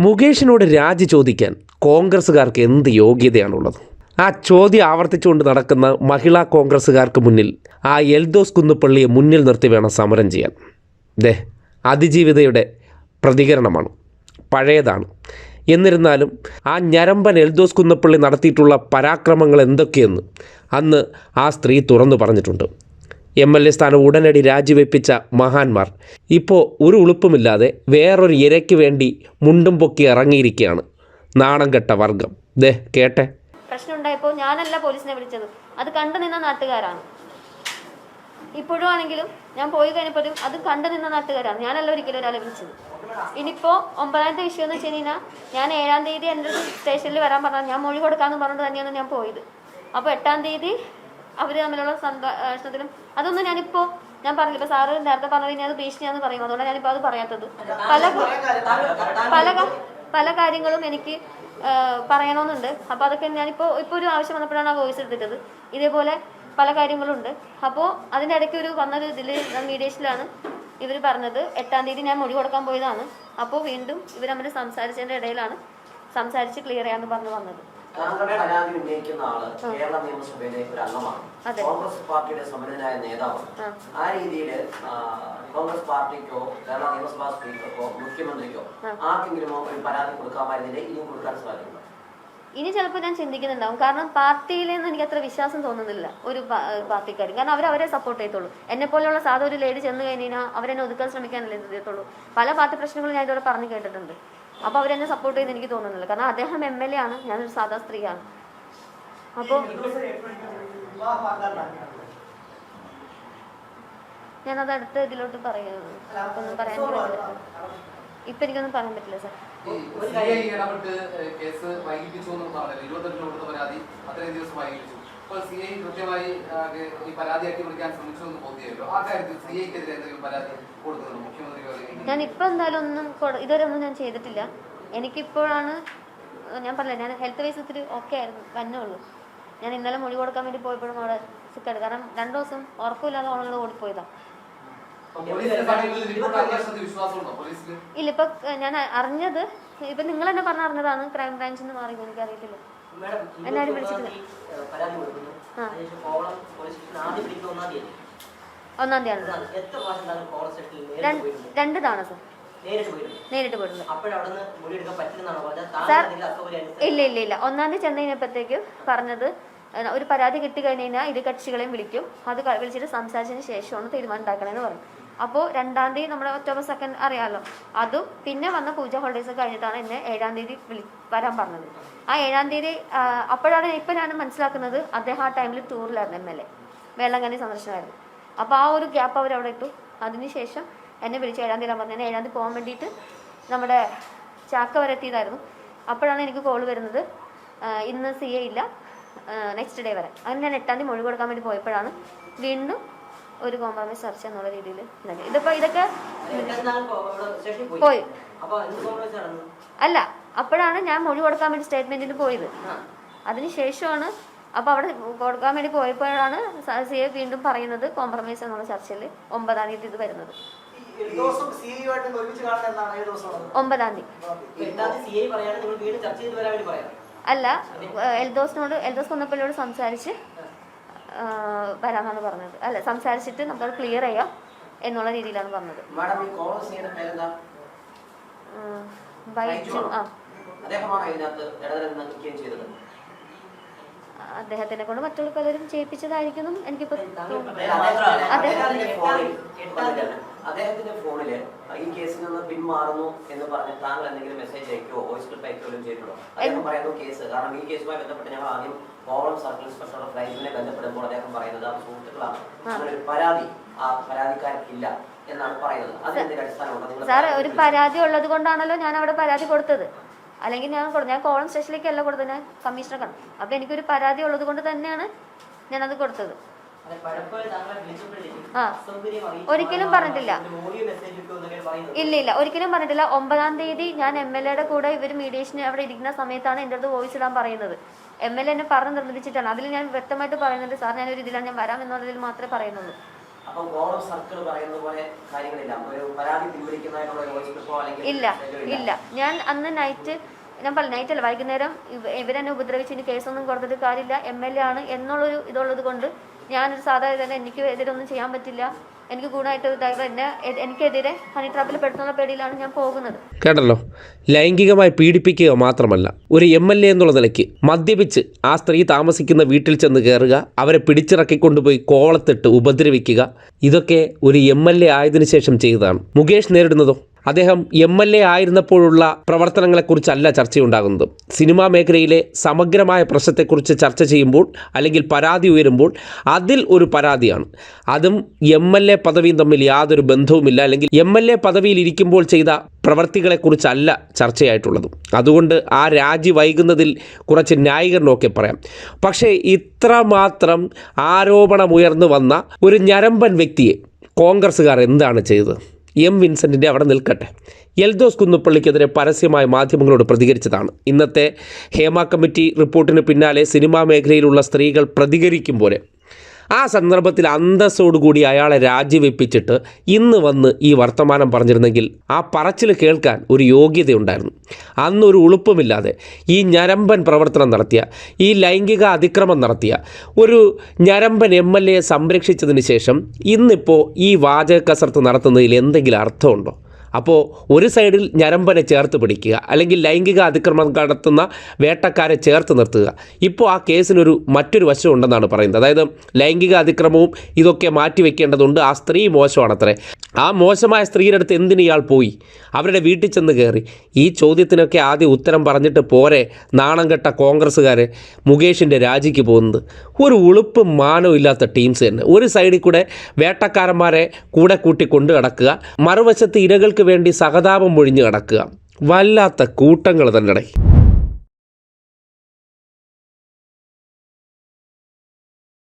മുകേഷിനോട് രാജി ചോദിക്കാൻ കോൺഗ്രസ്സുകാർക്ക് എന്ത് യോഗ്യതയാണുള്ളത്? ആ ചോദ്യം ആവർത്തിച്ചുകൊണ്ട് നടക്കുന്ന മഹിളാ കോൺഗ്രസ്സുകാർക്ക് മുന്നിൽ ആ എൽദോസ് കുന്നുപള്ളിയെ മുന്നിൽ നിർത്തി വേണം സമരം ചെയ്യാൻ. ദേ അതിജീവിതയുടെ പ്രതികരണമാണ്. പഴയതാണ്. എന്നിരുന്നാലും ആ ഞരമ്പൻ എൽദോസ് കുന്നപ്പള്ളി നടത്തിയിട്ടുള്ള പരാക്രമങ്ങൾ എന്തൊക്കെയെന്ന് അന്ന് ആ സ്ത്രീ തുറന്നു പറഞ്ഞിട്ടുണ്ട്. എം എൽ എ സ്ഥാനം ഉടനടി രാജിവെപ്പിച്ച മഹാന്മാർ. ഇപ്പോൾ ഒരു ഉളുപ്പുമില്ലാതെ വേറൊരു ഇരയ്ക്ക് വേണ്ടി മുണ്ടും പൊക്കി ഇറങ്ങിയിരിക്കുകയാണ് നാണം കെട്ട വർഗം. ദേ കേട്ടെ? പ്രശ്നം ഉണ്ടായപ്പോൾ ഞാനല്ല പോലീസിനെ വിളിച്ചത്. അത് കണ്ടു നിന്ന നാട്ടുകാരാണ്. ഇപ്പോഴും ആണെങ്കിലും ഞാൻ പോയി കഴിഞ്ഞപ്പോഴും അത് കണ്ടു നിന്ന നാട്ടുകാരാണ്. ഞാനല്ല ഒരിക്കലും ഒരാളെ വിളിച്ചത്. ഇനിയിപ്പോ ഒമ്പതാമത്തെ വിഷയം എന്ന് വെച്ച് കഴിഞ്ഞാൽ ഞാൻ ഏഴാം തീയതി എന്റെ സ്റ്റേഷനിൽ വരാൻ പറഞ്ഞാൽ ഞാൻ മൊഴി കൊടുക്കാമെന്ന് പറഞ്ഞിട്ട് തന്നെയാണ് ഞാൻ പോയത്. അപ്പോൾ എട്ടാം തീയതി അവർ തമ്മിലുള്ള സംഭാഷണത്തിലും അതൊന്നും ഞാനിപ്പോ ഞാൻ പറഞ്ഞില്ല. ഇപ്പൊ സാറ് നേരത്തെ പറഞ്ഞത് ഇനി അത് ഭീഷണിയാന്ന് പറയും. അതുകൊണ്ടാണ് ഞാനിപ്പോ അത് പറയാത്തത്. പല പല പല കാര്യങ്ങളും എനിക്ക് പറയണമെന്നുണ്ട്. അപ്പൊ അതൊക്കെ ഞാനിപ്പോ ഇപ്പൊ ഒരു ആവശ്യം വന്നപ്പോഴാണ് ആ വോയിസ് എടുത്തിട്ടത്. ഇതേപോലെ പല കാര്യങ്ങളുണ്ട്. അപ്പോൾ അതിന്റെ ഇടയ്ക്ക് ഒരു വന്നൊരു ഇതിൽ മീഡിയേഷനിലാണ് ഇവർ പറഞ്ഞത്. എട്ടാം തീയതി ഞാൻ മൊഴി കൊടുക്കാൻ പോയതാണ്. അപ്പോൾ വീണ്ടും ഇവർ തമ്മിൽ സംസാരിച്ചതിന്റെ ഇടയിലാണ് സംസാരിച്ച് ക്ലിയർ ചെയ്യാന്ന് പറഞ്ഞു വന്നത്. താങ്കളുടെ പരാതി ഉന്നയിക്കുന്ന ആൾ കേരള നിയമസഭയിലെ ഒരു അംഗമാണ്. കോൺഗ്രസ് പാർട്ടിയുടെ സമ്മതനായ നേതാവാണ്. ആ. രീതിയിൽ കോൺഗ്രസ് പാർട്ടിക്കോ കേരള നിയമസഭാ സ്പീക്കർക്കോ മുഖ്യമന്ത്രിക്കോ ആർക്കെങ്കിലുമോ ഒരു പരാതി കൊടുക്കാമായിരുന്നില്ല? ഇനിയും കൊടുക്കാൻ സാധിക്കും ഇനി ചിലപ്പോൾ ഞാൻ ചിന്തിക്കുന്നുണ്ടാവും. കാരണം പാർട്ടിയിലെന്ന് എനിക്ക് അത്ര വിശ്വാസം തോന്നുന്നില്ല ഒരു പാർട്ടിക്കാരും. കാരണം അവർ അവരെ സപ്പോർട്ട് ചെയ്യത്തുള്ളൂ. എന്നെ പോലെയുള്ള സാധാ ഒരു ലേഡി ചെന്ന് കഴിഞ്ഞാൽ അവരെന്നെ ഒതുക്കാൻ ശ്രമിക്കാനല്ലേ ചെയ്യത്തുള്ളൂ. പല പാർട്ടി പ്രശ്നങ്ങളും ഞാൻ ഇതോടെ പറഞ്ഞു കേട്ടിട്ടുണ്ട്. അപ്പോൾ അവരെന്നെ സപ്പോർട്ട് ചെയ്യുന്ന എനിക്ക് തോന്നുന്നില്ല. കാരണം അദ്ദേഹം എം എൽ എ ആണ്. ഞാനൊരു സാധാ സ്ത്രീയാണ്. അപ്പോൾ ഞാനത് അടുത്ത ഇതിലോട്ട് പറയുന്നു ഒന്നും പറയാൻ പറ്റില്ല. ഇപ്പൊ എനിക്കൊന്നും പറയാൻ പറ്റില്ല സാർ ഈ പരാതിയാക്കി വിളിക്കാൻ ശ്രമിച്ചു എന്ന് ബോധ്യമല്ലോ ആ കാര്യത്തിൽ സി ഐക്കെതിരെ എന്തെങ്കിലും പരാതി കൊടുക്കുന്നുണ്ടോ? അല്ലെങ്കിൽ ഞാൻ ഇപ്പം എന്തായാലും ഒന്നും ഇതുവരെ ഒന്നും ഞാൻ ചെയ്തിട്ടില്ല. എനിക്കിപ്പോഴാണ് ഞാൻ പറഞ്ഞില്ല ഞാൻ ഹെൽത്ത് വൈസ് ഒത്തിരി ഓക്കെ ആയിരുന്നു തന്നെ ഉള്ളൂ. ഞാൻ ഇന്നലെ മൊഴി കൊടുക്കാൻ വേണ്ടി പോയപ്പോഴും അവിടെ സിക്കാണ്. കാരണം രണ്ടു ദിവസം ഉറക്കമില്ലാതെ ഓണങ്ങൾ ഓടിപ്പോയതാണ് പോലീസിൽ ഇല്ല ഇപ്പൊ ഞാൻ അറിഞ്ഞത് ഇപ്പൊ നിങ്ങൾ തന്നെ പറഞ്ഞ അറിഞ്ഞതാണ് ക്രൈം ബ്രാഞ്ചിൽ നിന്ന് മാറിയത് എനിക്കറിയത്തില്ല. മാഡം എന്നാരും വിളിച്ചിട്ടില്ല. ഒന്നാം തീയതി രണ്ട് തവണ സാർ. നേരിട്ട് പോയിട്ടുണ്ട്. സാർ ഇല്ല ഇല്ല ഇല്ല. ഒന്നാം തീയതി ചെന്ന് കഴിഞ്ഞപ്പോഴത്തേക്കും പറഞ്ഞത് ഒരു പരാതി കിട്ടി കഴിഞ്ഞ് കഴിഞ്ഞാൽ ഇരു കക്ഷികളെയും വിളിക്കും. അത് വിളിച്ചിട്ട് സംസാരിച്ചതിന് ശേഷമാണ് തീരുമാനം ഉണ്ടാക്കണമെന്ന് പറഞ്ഞു അപ്പോൾ രണ്ടാം തീയതി നമ്മുടെ ഒക്ടോബർ സെക്കൻഡ് അറിയാമല്ലോ അതും പിന്നെ വന്ന പൂജ ഹോളിഡേയ്സ് കഴിഞ്ഞിട്ടാണ് എന്നെ ഏഴാം തീയതി വിളി വരാൻ പറഞ്ഞത്. ആ ഏഴാം തീയതി അപ്പോഴാണ് ഇപ്പം ഞാൻ മനസ്സിലാക്കുന്നത് അദ്ദേഹം ആ ടൈമിൽ ടൂറിലായിരുന്നു എം എൽ എ വേളങ്കണ്ണി സന്ദർശനമായിരുന്നു. അപ്പോൾ ആ ഒരു ഗ്യാപ്പ് അവർ അവിടെ ഇട്ടു. അതിനുശേഷം എന്നെ വിളിച്ച് ഏഴാം തീയതി പറഞ്ഞു ഏഴാം തീയതി പോകാൻ വേണ്ടിയിട്ട് നമ്മുടെ ചാക്ക വരെ എത്തിയതായിരുന്നു. അപ്പോഴാണ് എനിക്ക് കോൾ വരുന്നത്. ഇന്ന് സി എ ഇല്ല. നെക്സ്റ്റ് ഡേ വരെ. അങ്ങനെ ഞാൻ എട്ടാം തീയതി മൊഴി കൊടുക്കാൻ വേണ്ടി പോയപ്പോഴാണ് വീണ്ടും ഒരു കോംപ്രമൈസ് ചർച്ച എന്നുള്ള രീതിയിൽ ഇതിപ്പോൾ ഇതൊക്കെ പോയി. അല്ല അപ്പോഴാണ് ഞാൻ മൊഴി കൊടുക്കാൻ വേണ്ടി സ്റ്റേറ്റ്മെന്റിന് പോയത്. അതിനുശേഷമാണ് അപ്പോൾ അവിടെ കൊടുക്കാൻ വേണ്ടി പോയപ്പോഴാണ് സി എ വീണ്ടും പറയുന്നത് കോംപ്രമൈസ് എന്നുള്ള ചർച്ചയിൽ ഒമ്പതാം തീയതി ഇത് വരുന്നത്. ഒമ്പതാം തീയതി. അല്ല എൽദോസിനോട് എൽദോസ് കുന്നപ്പള്ളിയോട് സംസാരിച്ച് വരാമെന്നാണ് പറഞ്ഞത്. അല്ല സംസാരിച്ചിട്ട് നമുക്കത് ക്ലിയർ ചെയ്യാം എന്നുള്ള രീതിയിലാണ് പറഞ്ഞത്. ബൈജു ആ അദ്ദേഹമാണ് ഇതിനകത്ത് ഇടതരം നിൽക്കുകയും ചെയ്തത്? അദ്ദേഹത്തിനെ കൊണ്ട് മറ്റുള്ള പലരും ചെയ്യിപ്പിച്ചതായിരിക്കും എനിക്കിപ്പോ അദ്ദേഹത്തിന്റെ ഫോണിൽ ഈ കേസിൽ നിന്ന് പിന്മാറുന്നു എന്ന് പറഞ്ഞ് താങ്കൾ എന്തെങ്കിലും മെസ്സേജ് അയക്കുകയോ വോയിസ് ക്ലിപ്പ് അയക്കുകയോ ചെയ്തിട്ടുണ്ടോ? അദ്ദേഹം പറയുന്നു കേസ്. കാരണം ഈ കേസുമായി ബന്ധപ്പെട്ട് ഞങ്ങൾ ആദ്യം കോവളം സർക്കിൾ ഇൻസ്പെക്ടർ ഓഫ് ലൈഫിനെ ബന്ധപ്പെടുമ്പോൾ അദ്ദേഹം പറയുന്നത് ആ സുഹൃത്തുക്കളാണ്. പരാതി ആ പരാതിക്കാർക്കില്ല എന്നാണ് പറയുന്നത്. അടിസ്ഥാനമുണ്ടോ? സാറ് ഒരു പരാതി ഉള്ളത് കൊണ്ടാണല്ലോ ഞാൻ അവിടെ പരാതി കൊടുത്തത്. അല്ലെങ്കിൽ ഞാൻ ഞാൻ കോളം സ്റ്റേഷനിലേക്കല്ല കൊടുത്തത് ഞാൻ കമ്മീഷണർ കണ്ടു അപ്പൊ എനിക്കൊരു പരാതി ഉള്ളത് കൊണ്ട് തന്നെയാണ് ഞാനത് കൊടുത്തത്. ആ. ഒരിക്കലും പറഞ്ഞിട്ടില്ല. ഇല്ല ഇല്ല. ഒരിക്കലും പറഞ്ഞിട്ടില്ല. ഒമ്പതാം തീയതി ഞാൻ എം എൽ എയുടെ കൂടെ ഇവർ മീഡിയേഷന് അവിടെ ഇരിക്കുന്ന സമയത്താണ് എന്റെ അടുത്ത് വോയിസ് ഇടാൻ പറയുന്നത്. എം എൽ എന്നെ പറഞ്ഞ് നിർബന്ധിച്ചിട്ടാണ്. അതിൽ ഞാൻ വ്യക്തമായിട്ട് പറയുന്നുണ്ട് സാർ ഞാനൊരു ഇതിലാണ് ഞാൻ വരാം എന്നുള്ളതിൽ മാത്രമേ പറയുന്നുള്ളൂ. അപ്പം സർക്കിൾ പറയുന്ന പോലെ കാര്യങ്ങളില്ല. ഒരു പരാതി പിൻവലിക്കുന്നതിനുള്ള ഒരു വോയിസ് ക്ലിപ്പോ അല്ലെങ്കിൽ ഇല്ല ഇല്ല. ഞാൻ അന്ന് നൈറ്റ് ഞാൻ പറഞ്ഞു നൈറ്റ് അല്ല വൈകുന്നേരം ഇവ- ഇവരെന്നെ ഉപദ്രവിച്ച് ഇനി കേസൊന്നും കൊടുത്തിട്ട് കാര്യമില്ല എം എൽ എ ആണ് എന്നുള്ളൊരു ഇതുള്ളത് കൊണ്ട് ഞാനൊരു സാധാരണ തന്നെ എനിക്ക് എതിരെ ഒന്നും ചെയ്യാൻ പറ്റില്ല. എനിക്ക് ഗുണമായിട്ട് ഡ്രൈവർ എന്നെ എനിക്കെതിരെ ഹണി ട്രാപ്പിൽ പെടുത്തുന്ന പേടിയിലാണ് ഞാൻ പോകുന്നത്. കേട്ടല്ലോ? ലൈംഗികമായി പീഡിപ്പിക്കുക മാത്രമല്ല ഒരു എം എൽ എ എന്നുള്ള നിലയ്ക്ക് മദ്യപിച്ച് ആ സ്ത്രീ താമസിക്കുന്ന വീട്ടിൽ ചെന്ന് കയറുക അവരെ പിടിച്ചിറക്കിക്കൊണ്ടുപോയി കോളത്തിട്ട് ഉപദ്രവിക്കുക ഇതൊക്കെ ഒരു എം എൽ എ ആയതിനു ശേഷം ചെയ്തതാണ്. മുകേഷ് നേരിടുന്നതോ? അദ്ദേഹം എം എൽ എ ആയിരുന്നപ്പോഴുള്ള പ്രവർത്തനങ്ങളെക്കുറിച്ചല്ല ചർച്ചയുണ്ടാകുന്നത്. സിനിമാ മേഖലയിലെ സമഗ്രമായ പ്രശ്നത്തെക്കുറിച്ച് ചർച്ച ചെയ്യുമ്പോൾ അല്ലെങ്കിൽ പരാതി ഉയരുമ്പോൾ അതിൽ ഒരു പരാതിയാണ്. അതും എം എൽ എ പദവിയും തമ്മിൽ യാതൊരു ബന്ധവുമില്ല. അല്ലെങ്കിൽ എം എൽ എ പദവിയിൽ ഇരിക്കുമ്പോൾ ചെയ്ത പ്രവർത്തികളെക്കുറിച്ചല്ല ചർച്ചയായിട്ടുള്ളത്. അതുകൊണ്ട് ആ രാജി വൈകുന്നതിൽ കുറച്ച് ന്യായീകരണമൊക്കെ പറയാം. പക്ഷേ ഇത്രമാത്രം ആരോപണമുയർന്നു വന്ന ഒരു ഞരമ്പൻ വ്യക്തിയെ കോൺഗ്രസ്സുകാർ എന്താണ് ചെയ്തത്? എം വിൻസെന്റിന്റെ അവിടെ നിൽക്കട്ടെ. എൽദോസ് കുന്നുപ്പള്ളിക്കെതിരെ പരസ്യമായ മാധ്യമങ്ങളോട് പ്രതികരിച്ചതാണ്. ഇന്നത്തെ ഹേമ കമ്മിറ്റി റിപ്പോർട്ടിന് പിന്നാലെ സിനിമാ മേഖലയിലുള്ള സ്ത്രീകൾ പ്രതികരിക്കും പോലെ. ആ സന്ദർഭത്തിൽ അന്തസ്സോടുകൂടി അയാളെ രാജിവെപ്പിച്ചിട്ട് ഇന്ന് വന്ന് ഈ വർത്തമാനം പറഞ്ഞിരുന്നെങ്കിൽ ആ പറച്ചിൽ കേൾക്കാൻ ഒരു യോഗ്യതയുണ്ടായിരുന്നു. അന്നൊരു ഉളുപ്പുമില്ലാതെ ഈ ഞരമ്പൻ പ്രവർത്തനം നടത്തിയ ഈ ലൈംഗിക അതിക്രമം നടത്തിയ ഒരു ഞരമ്പൻ എം എൽ എയെ സംരക്ഷിച്ചതിന് ശേഷം ഇന്നിപ്പോൾ ഈ വാചക കസർത്ത് നടത്തുന്നതിൽ എന്തെങ്കിലും അർത്ഥമുണ്ടോ? അപ്പോൾ ഒരു സൈഡിൽ ഞരമ്പനെ ചേർത്ത് പിടിക്കുക അല്ലെങ്കിൽ ലൈംഗിക അതിക്രമം നടത്തുന്ന വേട്ടക്കാരെ ചേർത്ത് നിർത്തുക. ഇപ്പോൾ ആ കേസിനൊരു മറ്റൊരു വശം ഉണ്ടെന്നാണ് പറയുന്നത്. അതായത് ലൈംഗിക അതിക്രമവും ഇതൊക്കെ മാറ്റിവെക്കേണ്ടതുണ്ട് ആ സ്ത്രീ മോശമാണത്രേ. ആ മോശമായ സ്ത്രീയുടെ അടുത്ത് എന്തിന് ഇയാൾ പോയി? അവരുടെ വീട്ടിൽ ചെന്ന് കയറി ഈ ചോദ്യത്തിനൊക്കെ ആദ്യം ഉത്തരം പറഞ്ഞിട്ട് പോരെ നാണം കെട്ട കോൺഗ്രസ്സുകാർ മുകേഷിന്റെ രാജിക്ക് പോകുന്നത്. ഒരു ഉളുപ്പ് മാനവും ഇല്ലാത്ത ടീംസ് തന്നെ. ഒരു സൈഡിൽ കൂടെ വേട്ടക്കാരന്മാരെ കൂടെ കൂട്ടി കൊണ്ടു മറുവശത്ത് ഇരകൾക്ക് വേണ്ടി സഹതാപം ഒഴിഞ്ഞു കിടക്കുക. വല്ലാത്ത കൂട്ടങ്ങൾ തന്നെ